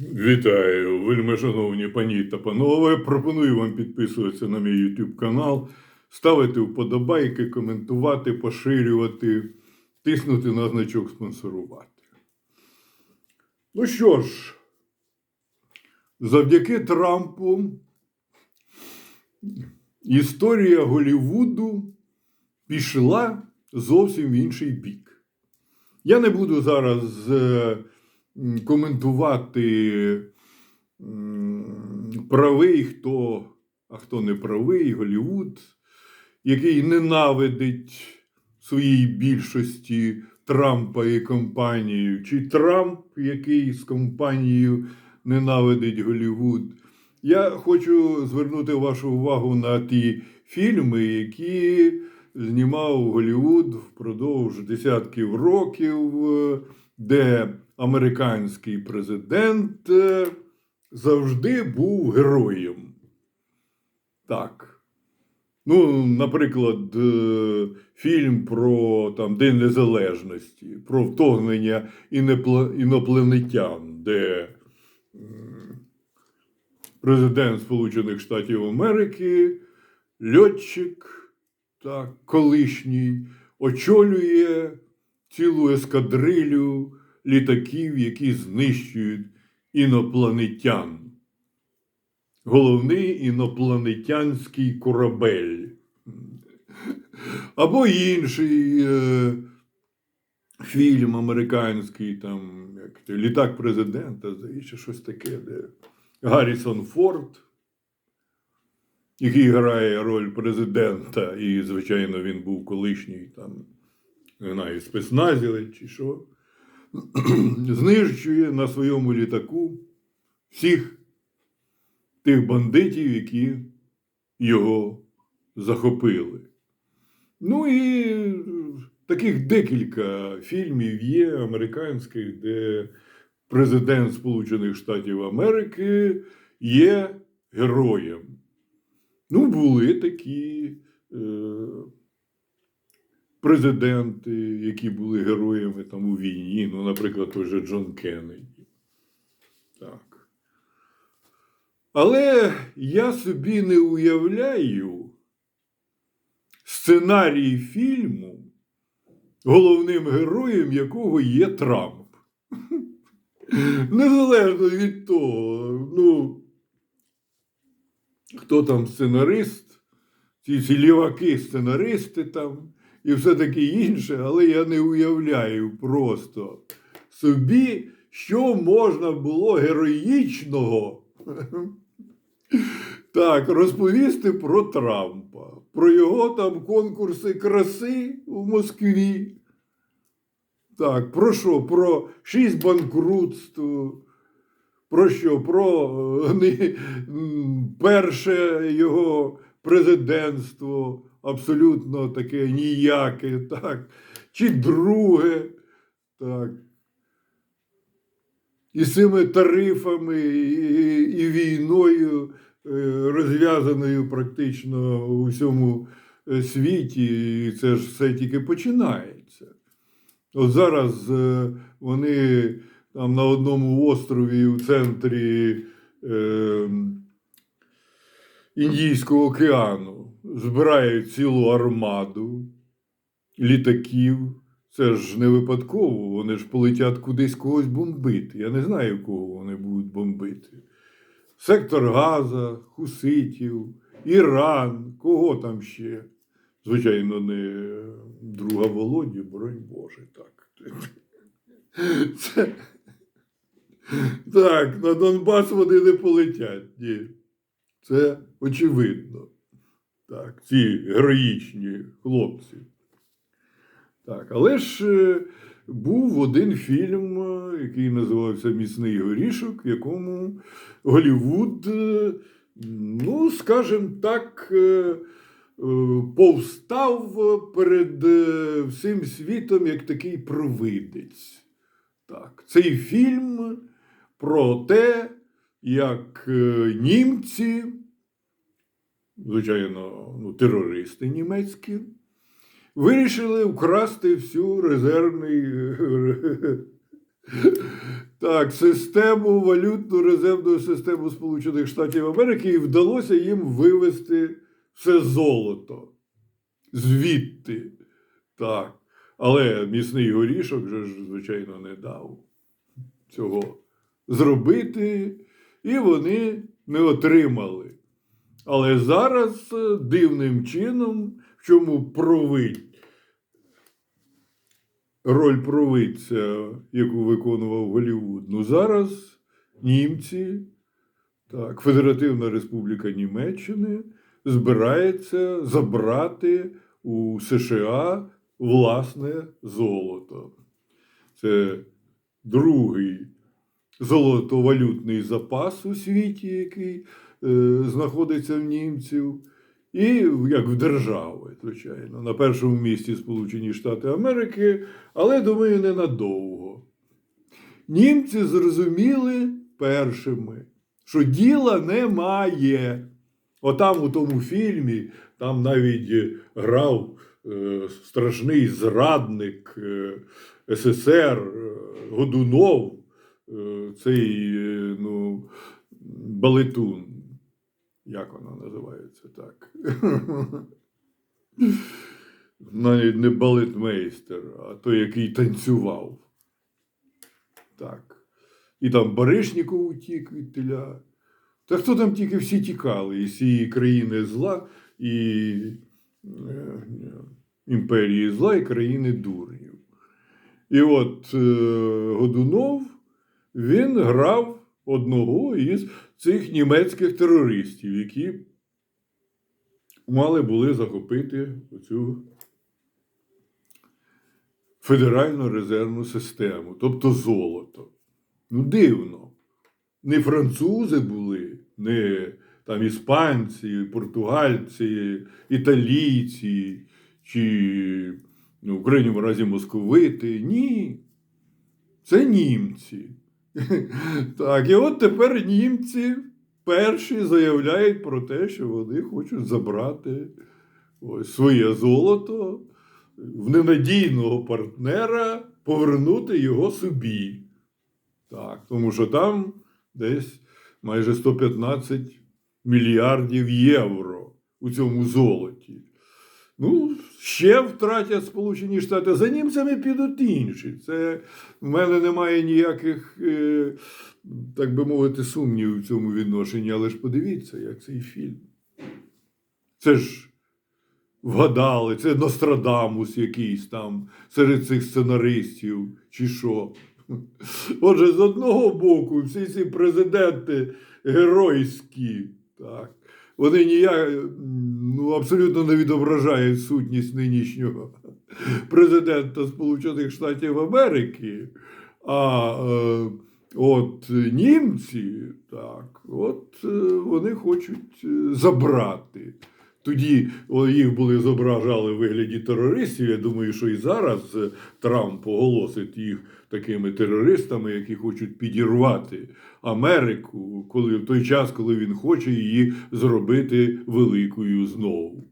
Вітаю, вельми шановні пані та панове. Пропоную вам підписуватися на мій YouTube канал, ставити вподобайки, коментувати, поширювати, тиснути на значок спонсорувати. Ну що ж, завдяки Трампу історія Голлівуду пішла зовсім в інший бік. Я не буду зараз е, коментувати правий хто, а хто не правий, Голлівуд, який ненавидить своїй більшості Трампа і компанію, чи Трамп, який з компанією ненавидить Голлівуд. Я хочу звернути вашу увагу на ті фільми, які знімав Голлівуд впродовж десятків років, де американський президент е, завжди був героєм. Так. Ну, наприклад, е, фільм про там, День Незалежності, про вторгнення інопланетян, де президент Сполучених Штатів Америки, льотчик, так, колишній, очолює цілу ескадрилю літаків, які знищують інопланетян. Головний інопланетянський корабель. Або інший е, фільм американський, там, як це, Літак президента, здається, щось таке, де Гаррісон Форд, який грає роль президента, і, звичайно, він був колишній там, не знаю, спецназівець чи що, знищує на своєму літаку всіх тих бандитів, які його захопили. Ну і таких декілька фільмів є американських, де президент Сполучених Штатів Америки є героєм. Ну, були такі е, президенти, які були героями там у війні. Ну, наприклад, той же Джон Кеннеді. Так. Але я собі не уявляю сценарій фільму, головним героєм якого є Трамп. Незалежно від того, ну, хто там сценарист, ці ліваки сценаристи там і все таке інше, але я не уявляю просто собі, що можна було героїчного так, розповісти про Трампа, про його там конкурси краси в Москві. Так, про що? Про шість банкрутств. Про що? Про не, перше його президентство абсолютно таке ніяке, так, чи друге, так. І з цими тарифами, і, і війною, е, розв'язаною практично у всьому е, світі, і це ж все тільки починається. От зараз е, вони там на одному острові у центрі е, Індійського океану збирають цілу армаду літаків. Це ж не випадково, вони ж полетять кудись когось бомбити. Я не знаю, кого вони будуть бомбити. Сектор Газа, Хуситів, Іран, кого там ще. Звичайно, не друга Володі, боронь Боже, так. Це... Так, на Донбас вони не полетять. Ні. Це очевидно. Так, ці героїчні хлопці. Так, але ж е, був один фільм, е, який називався Міцний горішок, в якому Голівуд, е, ну, скажімо так, повстав перед всім світом як такий провидець. Так, цей фільм про те, як німці, звичайно, ну, терористи німецькі, вирішили вкрасти всю резервний так, систему, валютну резервну систему Сполучених Штатів Америки, і вдалося їм вивести все золото звідти. Так. Але міцний горішок же ж, звичайно, не дав цього зробити, і вони не отримали. Але зараз е, дивним чином, в чому провидь, роль провидця, яку виконував Голлівуд, ну зараз німці, так, Федеративна Республіка Німеччини збирається забрати у США власне золото. Це другий золотовалютний запас у світі, який знаходиться в німців, і як в держави, звичайно, на першому місці Сполучені Штати Америки, але думаю, ненадовго. Німці зрозуміли першими, що діла немає. Отам у тому фільмі там навіть е, грав е, страшний зрадник е, СССР е, Годунов, е, цей е, ну, балетун. Як вона називається так? Навіть не балетмейстер, а той, який танцював. Так. І там Баришніков утік від теля. Та хто там тільки всі тікали із цієї країни зла і е, імперії зла і країни дурнів. І от е, Годунов він грав одного із цих німецьких терористів, які мали були захопити цю федеральну резервну систему, тобто золото. Ну, дивно. Не французи були, не там іспанці, португальці, італійці чи ну, в крайньому разі московити. Ні. Це німці. Так, і от тепер німці перші заявляють про те, що вони хочуть забрати ось своє золото в ненадійного партнера, повернути його собі. Так, тому що там десь майже 115 мільярдів євро у цьому золоті. Ну, ще втратять Сполучені Штати. За німцями підуть інші. Це в мене немає ніяких, е, так би мовити, сумнівів в цьому відношенні. Але ж подивіться, як цей фільм. Це ж вгадали, це Нострадамус якийсь там серед цих сценаристів, чи що. Отже, з одного боку, всі ці президенти геройські, так, вони ніяк ну, абсолютно не відображають сутність нинішнього президента Сполучених Штатів Америки. А е, от німці, так, от е, вони хочуть е, забрати. Тоді їх були зображали в вигляді терористів. Я думаю, що і зараз е, Трамп оголосить їх такими терористами, які хочуть підірвати Америку, коли в той час, коли він хоче її зробити великою знову.